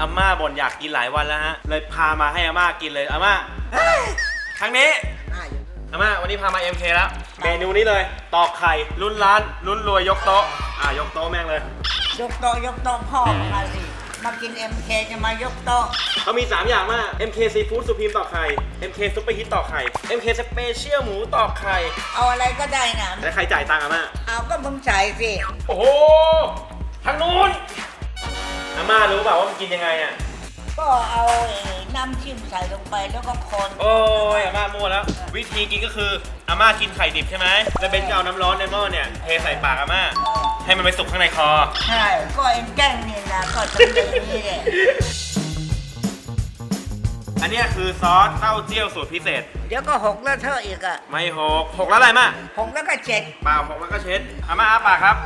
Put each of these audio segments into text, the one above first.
อาม่าบ่นอยากกินหลายวันแล้วฮะ เลยพามาให้อาม่ากินเลยอาม่าเฮ้ยทางนี้อ่าอยู่อาม่าวันนี้พามา MK แล้วเมนูนี้เลยตอกไข่รุ่นร้านรุ่นรวยยกโต๊ะอะยกโต๊ะแม่งเลย ยกโต๊ะยกโต๊ะพ่อมาสิมากิน MK จะมายกโต๊ะเขามี 3 อย่างมาก MK Seafood Supreme ตอกไข่ MK Super Hit ตอกไข่ MK Special หมูตอกไข่ เอาอะไรก็ได้นะแล้วใครจ่ายตังค์อาม่าเอาก็มึงจ่ายสิ โอ้โหทางนู้นอา ม่ารู้เปล่าว่ามันกินยังไงอะ ก็เอาไอ้น้ำจิ้มใส่ลงไปแล้วก็คนโอ้ยอาม่ามั่วแล้ว วิธีกินก็คืออาม่ากินไข่ดิบใช่ไหมแล้วเบนจะเอาน้ำร้อนในหม้อเนี่ยเทใส่ปากอาม่าเออให้มันไปสุกข้างในคอ ใช่ก็เอ็นแกล้งนี่นะก็ทำอย่างนี้แหละอันเนี้ยคือซอสเต้าเจี้ยวสูตรพิเศษ เดี๋ยวก็หกแล้วเธอะอีกอะไม่หกหกแล้วอะไรมาหกแล้วก็เจ็ดเปล่าหกแล้วก็เช็ดอาม่าอาปากครับ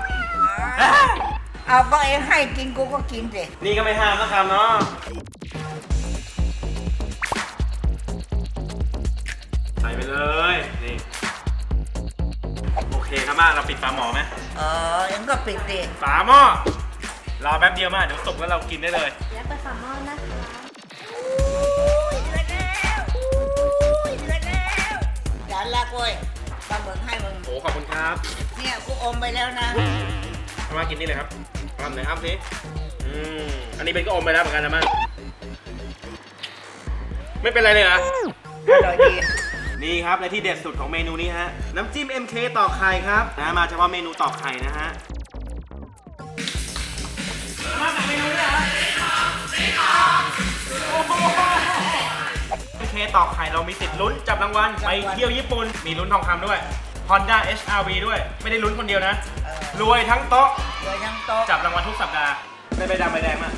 เอาก็เอ็ให้กินกูก็กินสินี่ก็ไม่ห้ามนะครับเนาะใส่ไปเลยนี่โอเคครับมาเราปิดฝาหม้อไหมเออเอ็งก็ปิดสิฝาหม้อรอแป๊บเดียวมาเดี๋ยวสุกแล้วเรากินได้เลยแล้วไปฝาหม้อนะคะเดือนแล้วเดือนแล้วจานละกล้วยปลาหมึกให้มึงโอ้ขอบคุณครับ เนี่ยกูอมไปแล้วนะเอามากินนี่เลยครับทำหน่อยครับสิอืมอันนี้เป็นก็อมไปแล้วเหมือนกันนะมันไม่เป็นไรเลยเหรออร่อยดีนี่ครับและที่เด็ดสุดของเมนูนี้ฮะ น้ำจิ้ม MK ต่อกไข่ครับนะมาเฉพาะเมนูต่อกไข่นะฮะมาจากเมนูนี้เหรอ MK ต่อกไข่เรามีติดลุ้นจับรางวัลไปเที่ยวญี่ปุ่นมีลุ้นทองคำด้วย Honda HRV ด้วย ไม่ได้ลุ้นคนเดียวนะ เออ รวยทั้งโต๊ะโดยยังโต๊ะจับรางวัลทุกสัปดาห์ได้ใบดำใบแดงมา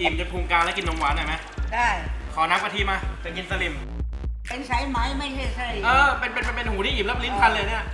อิ่มจนพุงกลางแล้วกินนมหวานหน่อยไหมได้ ขอน้ำกะทิมาจะกินสลิม เป็นสายไหมไม่ใช่สลิมเออเป็นเป็นเป็นเป็นหูที่อิ่มรับลิ้นพันเลยเนี่ย